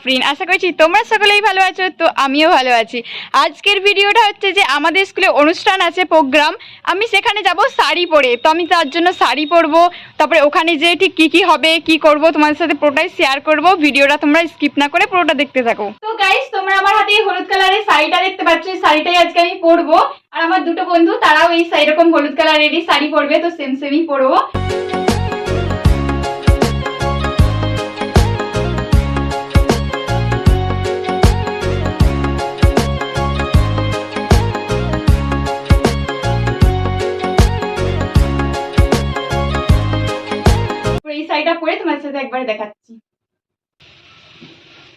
আফরিন, আশা করছি তোমরা সকলেই ভালো আছো, তো আমিও ভালো আছি। আজকের ভিডিওটা হচ্ছে যে আমাদের স্কুলে অনুষ্ঠান আছে, প্রোগ্রাম। আমি সেখানে যাব শাড়ি পরে, তো আমি তার জন্য শাড়ি পরবো, তারপরে ওখানে যে ঠিক কী কী হবে, কি করব, তোমাদের সাথে পুরোটাই শেয়ার করব, ভিডিওটা তোমরা স্কিপ না করে পুরোটা দেখতে থাকো। তো গাইস তোমরা আমার হাতে হলুদ কালারের শাড়িটা দেখতে পাচ্ছ, এই শাড়িটাই আজকে আমি পরবো। আর আমার দুটো বন্ধু, তারাও এই এরকম হলুদ কালারেরই শাড়ি পরবে, তো সেম সেমই পরবো। একবারে দেখাচ্ছি।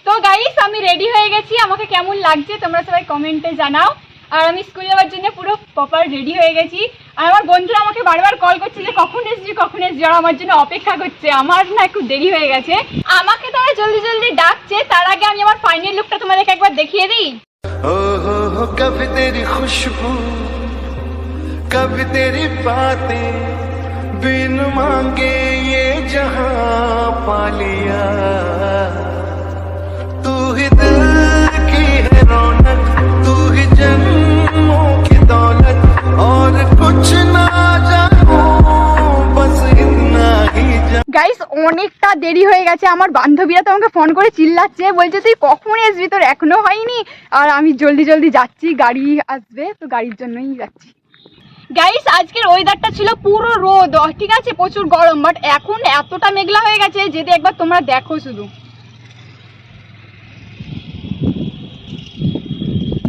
তো গাইস আমি রেডি হয়ে গেছি। আমাকে কেমন লাগছে তোমরা সবাই কমেন্টে জানাও। আর আমি স্কুল যাওয়ার জন্য পুরো প্রপার রেডি হয়ে গেছি। আর আমার বন্ধুরা আমাকে বারবার কল করছে যে কখন এসছি? কখন এসছি? আর আমার জন্য অপেক্ষা করছে, আমার না একটু দেরি হয়ে গেছে। আমাকে তারা জলদি জলদি ডাকছে। তার আগে আমি আমার ফাইনাল লুকটা তোমাদেরকে একবার দেখিয়ে দিই। কবি তেরি খুশবু, কবি তেরি বাতে बिन मांगे ये जहां पा लिया तू ही दिल की है रौनक तू ही जन्मों की दौलत और कुछ ना जानू बस इतना ही जान গাইস অনেকটা দেরি হয়ে গেছে আমার বান্ধবীরা তো আমাকে ফোন করে চিল্লাচ্ছে বলছে তুই কখন আসবি তোর এখনো হয়নি আর আমি জলদি জলদি যাচ্ছি গাড়ি আসবে তো গাড়ির জন্যই যাচ্ছি গাইস আজকের ওয়েদারটা ছিল পুরো রোদ। ঠিক আছে প্রচুর গরম বাট এখন এতটা মেঘলা হয়ে গেছে যদি একবার তোমরা দেখো শুধু।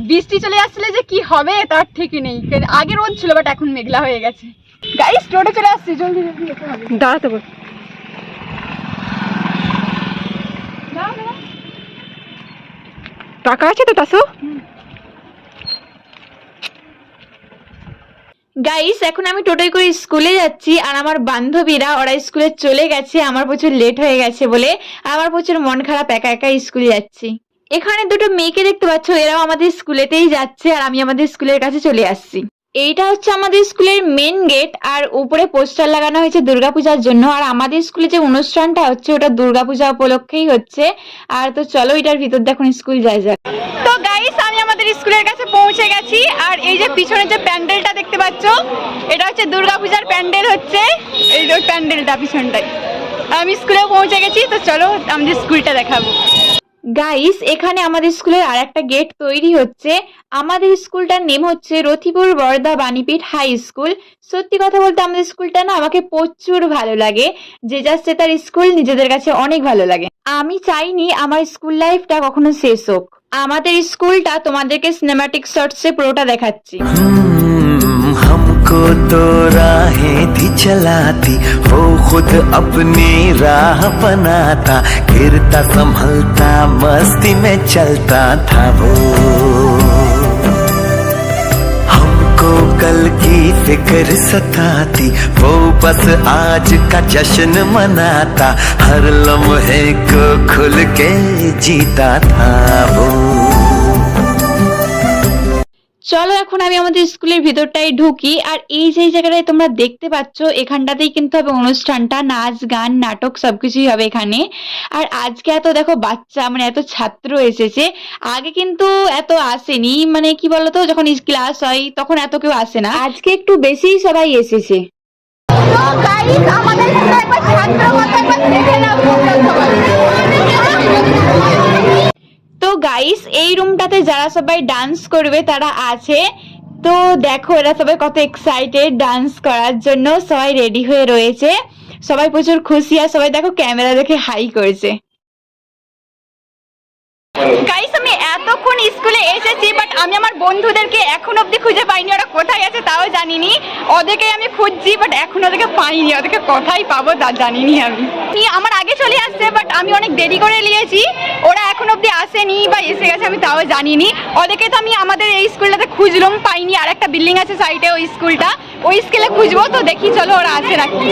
বৃষ্টি চলে আসলে যে কি হবে তার ঠিকই নেই। আগে রোদ ছিল বাট এখন মেঘলা হয়ে গেছে। গাইস টোটো চলে আসছে জলদি জলদি দাঁড়াতে বল। টাকা আছে তো টাসু গাইস এখন আমি টোটোয় করে স্কুলে যাচ্ছি আর আমার বান্ধবীরা, ওরা স্কুলে চলে গেছে, আমার প্রচুর লেট হয়ে গেছে বলে আমার প্রচুর মন খারাপ, একা একা স্কুলে যাচ্ছি। এখানে দুটো মেয়েকে দেখতে পাচ্ছ, এরাও আমাদের স্কুলেতেই যাচ্ছে আর আমি আমাদের স্কুলের কাছে চলে আসছি। এইটা হচ্ছে আমাদের স্কুলের মেন গেট আর উপরে পোস্টার লাগানো হয়েছে দুর্গাপূজার জন্য। আর আমাদের স্কুলে যে অনুষ্ঠানটা হচ্ছে, ওটা দুর্গাপূজা উপলক্ষেই হচ্ছে। আর তো চলো, এটার ভিতর দেখুন স্কুল যায় যাক। তো গাইস আমি আমাদের স্কুলের কাছে পৌঁছে গেছি। আর এই যে পিছনে যে প্যান্ডেলটা দেখতে পাচ্ছ, এটা হচ্ছে দুর্গাপূজার প্যান্ডেল হচ্ছে। এই যে প্যান্ডেলটা পিছনটাই আমি স্কুলে পৌঁছে গেছি, তো চলো আমাদের স্কুলটা দেখাবো। গাইস এখানে আমাদের স্কুলের আর একটা গেট তৈরি হচ্ছে। আমাদের স্কুলটার নেম হচ্ছে রথিপুর বর্দা বাণীপীঠ হাই স্কুল সত্যি কথা বলতে আমাদের স্কুলটা না আমাকে প্রচুর ভালো লাগে। যে যাচ্ছে তার স্কুল নিজেদের কাছে অনেক ভালো লাগে। আমি চাইনি আমার স্কুল লাইফটা কখনো শেষ হোক আমাদের স্কুলটা তোমাদেরকে সিনেমাটিক শর্টসে পুরোটা দেখাচ্ছি हम्म, हमको तो राहें थी चलाती वो खुद अपनी राह बनाता गिरता संभलता मस्ती में चलता था वो हमको कल की फ़िक्र सताती, वो बस आज का जश्न मनाता, हर लम्हे को खुल के जीता था वो। চলো এখন আমি আমাদের স্কুলের ভিতরটাই ঢুকি। আর এই যে জায়গাটায় তোমরা দেখতে পাচ্ছ এখানটাতেই কিন্তু হবে অনুষ্ঠানটা। নাচ গান নাটক সবকিছুই হবে এখানে। আর আজকে এত দেখো বাচ্চা মানে এত ছাত্র এসেছে। আগে কিন্তু এত আসেনি। মানে কি বলতো যখন ক্লাস হয় তখন এত কেউ আসে না। আজকে একটু বেশিই সবাই এসেছে। আমাদের ছাত্র কথা একবার দেখে নাও তো গাইস এই রুমটাতে যারা সবাই ডান্স করবে, তারা আছে। তো দেখো, এরা সবাই কত এক্সাইটেড ডান্স করার জন্য। সবাই রেডি হয়ে রয়েছে। সবাই প্রচুর খুশি আর সবাই দেখো ক্যামেরা দেখে হাই করেছে। গাইস আমি এতক্ষণ স্কুলে এসেছি বাট আমি আমার বন্ধুদেরকে এখন অবধি খুঁজে পাইনি। ওরা কোথায় আছে তাও জানিনি। ওদেরকে আমি খুঁজছি বাট এখন ওদেরকে পাইনি। ওদেরকে কোথায় পাবো তা জানিনি আমি। আমার আগে চলে আসছে বাট আমি অনেক দেরি করে নিয়েছি। ওরা এখন অবধি আসেনি বা এসে গেছে, আমি তাও জানিনি। ওদেরকে তো আমি আমাদের এই স্কুলটাতে খুঁজলাম পাইনি। আর একটা বিল্ডিং আছে সাইডে ওই স্কুলটা। ওই স্কুলে খুঁজবো, তো দেখি, চলো ওরা আছে নাকি।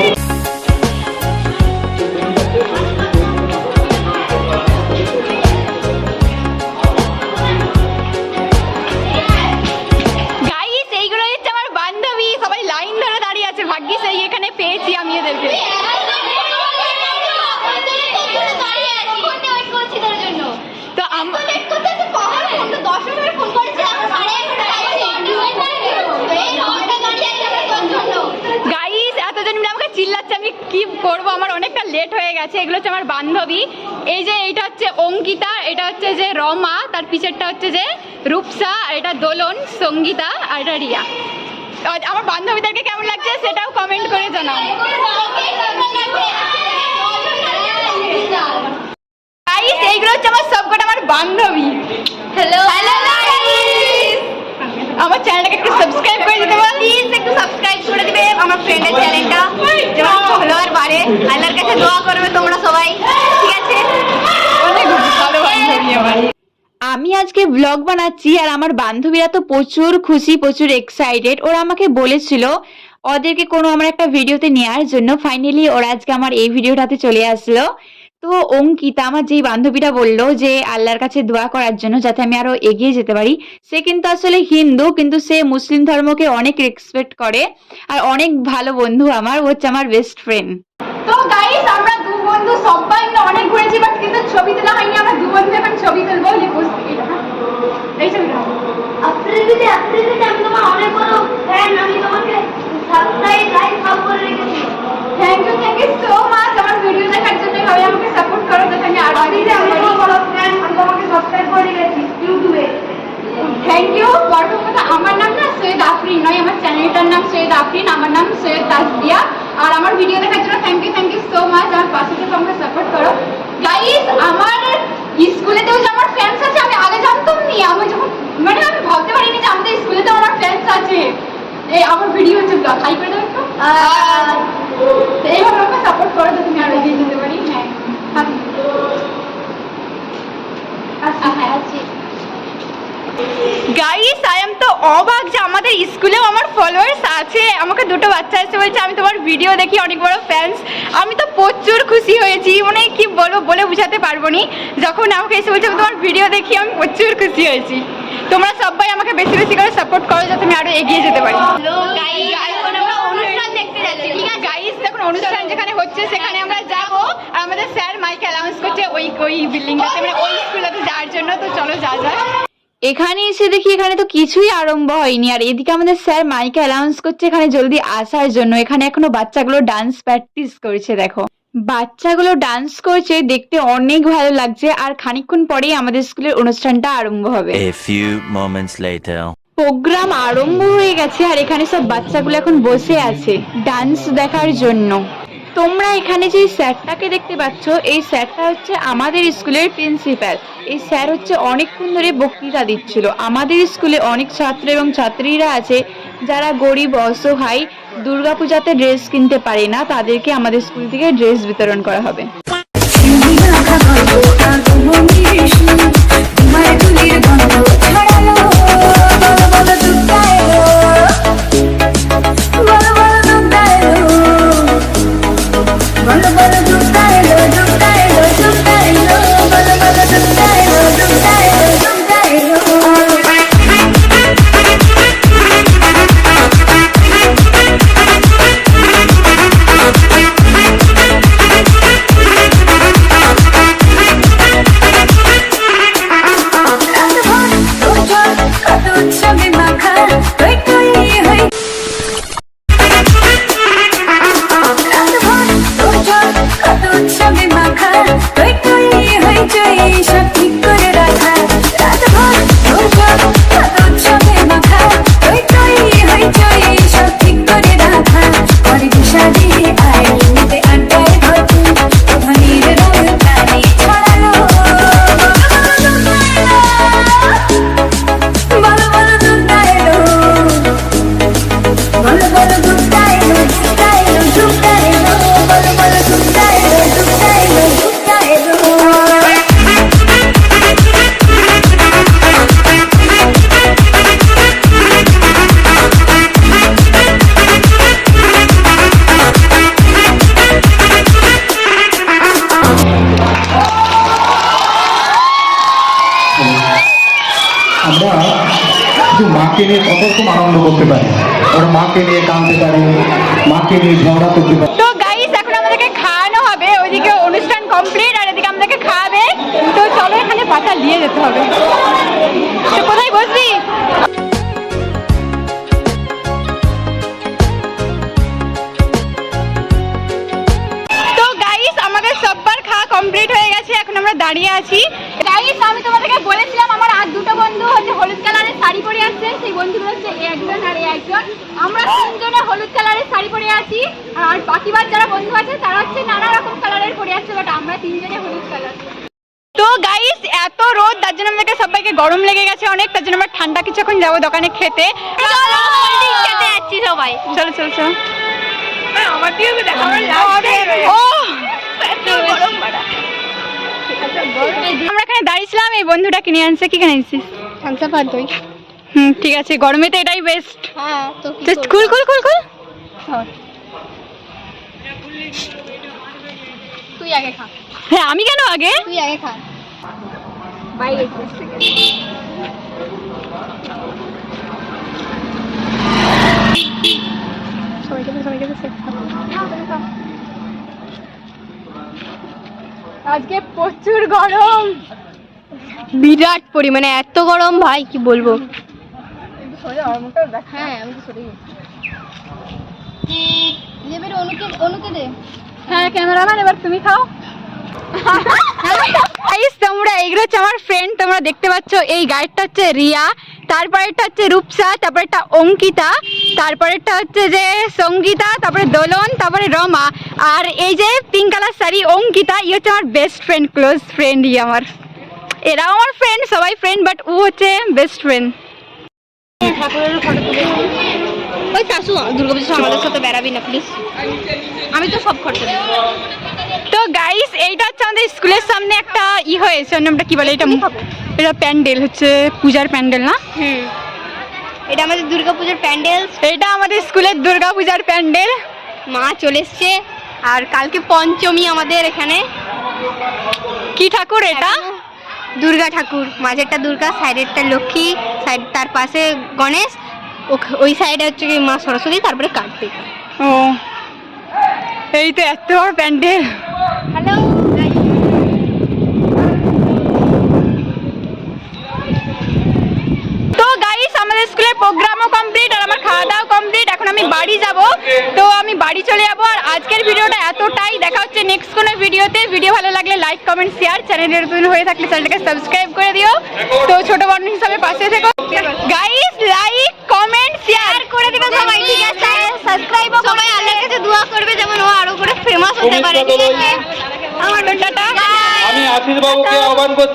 করব? আমার অনেকটা লেট হয়ে গেছে। এগুলো হচ্ছে আমার বান্ধবী। এই যে এইটা হচ্ছে অঙ্কিতা এটা হচ্ছে যে রমা তার পিছেরটা হচ্ছে যে রূপসা আর এটা দোলন সঙ্গীতা আর এটা রিয়া। আমার বান্ধবীদেরকে কেমন লাগছে সেটাও কমেন্ট করে জানাও। এইগুলো হচ্ছে আমার সবকটা আমার বান্ধবী। হ্যালো হ্যালো আমার চ্যানেলটাকে একটু সাবস্ক্রাইব করে দিতে পারো প্লিজ একটু সাবস্ক্রাইব করে দিবে আমার ফ্রেন্ডের চ্যানেলটা যেমন ফলোয়ার বাড়ে। আল্লাহর কাছে দোয়া করবে তোমরা সবাই। ঠিক আছে? অনেক ভালো বান্ধবী আমার আমি আজকে ব্লগ বানাচ্ছি আর আমার বান্ধবীরা তো প্রচুর খুশি প্রচুর এক্সাইটেড ওরা আমাকে বলেছিল ওদেরকে কোনো আমার একটা ভিডিওতে নেওয়ার জন্য। ফাইনালি ওরা আজকে আমার এই ভিডিওটাতে চলে আসলো। তো অঙ্কিতা আমার যেই বান্ধবীটা বলল যে আল্লাহর কাছে দোয়া করার জন্য যাতে আমি আরও এগিয়ে যেতে পারি সে কিন্তু আসলে হিন্দু কিন্তু সে মুসলিম ধর্মকে অনেক রেসপেক্ট করে আর অনেক ভালো বন্ধু আমার ও হচ্ছে আমার বেস্ট ফ্রেন্ড তো গাইস আমরা দু বন্ধু সবাই মিলে অনেক ঘুরেছি বাট কিন্তু ছবি তোলা হয়নি আমরা দু বন্ধু এখন ছবি তুলবো লিপস্টিক এই ছবিটা আফ্রিদিতে আফ্রিদিতে আমি তোমার অনেক বড় ফ্যান আমি তোমাকে সাবস্ক্রাইব লাইক সব করে রেখেছি thank you thank you so much আমার ভিডিও দেখার জন্য এভাবে আমাকে সাপোর্ট করো যাতে আমি আরও আফ্রিদিতে আমি তোমার বড় ফ্যান আমি তোমাকে সাবস্ক্রাইব করে রেখেছি ইউটিউবে আমার নাম না সৈয়দ আফরিন নয়, আমার চ্যানেলটার নাম সৈয়দ আফরিন, আমার নাম সৈয়দ তাসবিয়া আর আমার ভিডিও দেখার জন্য thank you thank you so much আমার পাশে থেকে সাপোর্ট করো। গাইজ আমার স্কুলেতেও যে আমার আমি আগে জানতাম নি আমি যখন মানে আমি ভাবতে পারিনি যে আমাদের স্কুলেতেও আমার ফ্রেন্ডস আছে এই আমার ভিডিও হচ্ছে ব্লগ হাই করে দাও একটু আর তো এইভাবে আমাকে সাপোর্ট করো যাতে আমি আরও এগিয়ে যেতে পারি হ্যাঁ হাসি। আচ্ছা হ্যাঁ আছি গাইস আই এম তো অবাক যে আমাদের স্কুলেও আমার ফলোয়ার্স আছে। আমাকে দুটো বাচ্চা এসে বলছে আমি তোমার ভিডিও দেখি অনেক বড় ফ্যান্স আমি তো প্রচুর খুশি হয়েছি মানে কি বলব বলে বুঝাতে পারব নি। যখন আমাকে এসে বলছে আমি তোমার ভিডিও দেখি আমি প্রচুর খুশি হয়েছি। তোমরা সবাই আমাকে বেশি বেশি করে সাপোর্ট করো যাতে আমি আরও এগিয়ে যেতে পারি। অনুষ্ঠান যেখানে হচ্ছে সেখানে আমরা যাব। আর আমাদের স্যার মাইক অ্যানাউন্স করছে ওই ওই বিল্ডিংটাতে মানে ওই স্কুলটাতে যাওয়ার জন্য। তো চলো যা যাক। এখানে এসে দেখি এখানে তো কিছুই আরম্ভ হয়নি। আর এদিকে আমাদের স্যার মাইকে অ্যানাউন্স করছে এখানে জলদি আসার জন্য। এখানে এখনও বাচ্চাগুলো ডান্স প্র্যাকটিস করছে দেখো। বাচ্চাগুলো ডান্স করছে দেখতে অনেক ভালো লাগছে। আর খানিকক্ষণ পরেই আমাদের স্কুলের অনুষ্ঠানটা আরম্ভ হবে। A few moments later. Program আরম্ভ হয়ে গেছে আর এখানে সব বাচ্চাগুলো এখন বসে আছে ডান্স দেখার জন্য। তোমরা এখানে যে স্যারটাকে দেখতে পাচ্ছ এই স্যারটা হচ্ছে আমাদের স্কুলের প্রিন্সিপাল এই স্যার হচ্ছে অনেকক্ষণ ধরে বক্তৃতা দিচ্ছিল আমাদের স্কুলে অনেক ছাত্র এবং ছাত্রীরা আছে যারা গরিব অসহায় দুর্গাপূজাতে ড্রেস কিনতে পারে না তাদেরকে আমাদের স্কুল থেকে ড্রেস বিতরণ করা হবে সব আমরা শুধু মাকে নিয়ে কত রকম আনন্দ করতে পারি। ওর মাকে নিয়ে কাঁদতে পারি, মাকে নিয়ে ঝগড়া করতে পারি। তো গাইস এখন আমাদেরকে খাওয়ানো হবে, ওইদিকে অনুষ্ঠান কমপ্লিট আর এদিকে আমাদেরকে খাওয়াবে। তো চলো এখানে পাতা নিয়ে যেতে হবে। তো কোথায় বসবি? গরম লেগে গেছে অনেক তার জন্য আমরা ঠান্ডা কিছুক্ষণ যাব দোকানে খেতে। সবাই। চলো চলো চলো। আমরা এখানে দাঁড়িয়েছিলাম এই বন্ধুটা কিনে আনছে কি কিনে আনছিস? হুম ঠিক আছে গরমে তো এটাই বেস্ট হ্যাঁ তো জাস্ট কুল কুল কুল কুল তুই আগে খা। হ্যাঁ আমি কেন আগে? তুই আগে খা। বাইরে আজকে প্রচুর গরম। বিরাট পরিমাণে এত গরম ভাই কি বলব? হ্যাঁ আমি তো সরে গেছি এবার অনুকে অনুকে দে। হ্যাঁ ক্যামেরাম্যান এবার তুমি খাও। তোমরা এগুলো হচ্ছে আমার ফ্রেন্ড তোমরা দেখতে পাচ্ছ, এই গাইডটা হচ্ছে রিয়া, তারপরেরটা হচ্ছে রূপসা, তারপরেরটা অঙ্কিতা, তারপরেরটা হচ্ছে যে সঙ্গীতা, তারপরে দোলন, তারপরে রমা, আর এই যে পিঙ্ক কালার শাড়ি অঙ্কিতা ই হচ্ছে আমার বেস্ট ফ্রেন্ড ক্লোজ ফ্রেন্ড ই আমার। এরাও আমার ফ্রেন্ড সবাই ফ্রেন্ড বাট ও হচ্ছে বেস্ট ফ্রেন্ড ওই শাশু, দুর্গাপুজোর সাথে বেড়াবি না প্লিজ আমি তো সব খরচা গাইস এইটা হচ্ছে আমাদের স্কুলের সামনে একটা ই হয়েছে নামটা কি বলে? এটা এটা প্যান্ডেল হচ্ছে পূজার প্যান্ডেল না? হুম। এটা আমাদের দুর্গাপুজোর প্যান্ডেল। এটা আমাদের স্কুলের দুর্গা পূজার প্যান্ডেল। মা চলে এসছে আর কালকে পঞ্চমী আমাদের এখানে। কি ঠাকুর এটা? দুর্গা ঠাকুর মাঝেরটা দুর্গা সাইডেরটা লক্ষ্মী সাইড তার পাশে গণেশ ওই সাইডে হচ্ছে মা সরস্বতী তারপরে কার্তিক। ও এই তো এত বড় প্যান্ডেল হ্যালো তো গাইস আমাদের স্কুলের প্রোগ্রামও কমপ্লিট আর আমার খাওয়া দাওয়া কমপ্লিট এখন আমি বাড়ি যাব। তো আমি বাড়ি চলে যাব আর আজকের ভিডিওটা এতটাই। দেখা হচ্ছে নেক্সট কোনো ভিডিওতে। ভিডিও ভালো লাগলে লাইক কমেন্ট শেয়ার চ্যানেলে নতুন হয়ে থাকলে চ্যানেলটাকে সাবস্ক্রাইব করে দিও। তো ছোট বন্ধু হিসাবে পাশে থেকো। গাইস লাইক কমেন্ট শেয়ার করে দিবে সবাই ঠিক আছে? সাবস্ক্রাইব সবাই আল্লাহর কাছে দোয়া করবে যেমন ও আরও করে ফেমাস হতে পারে ঠিক আছে? আমার টাটা আমি আশিস বাবুকে আহ্বান করছি।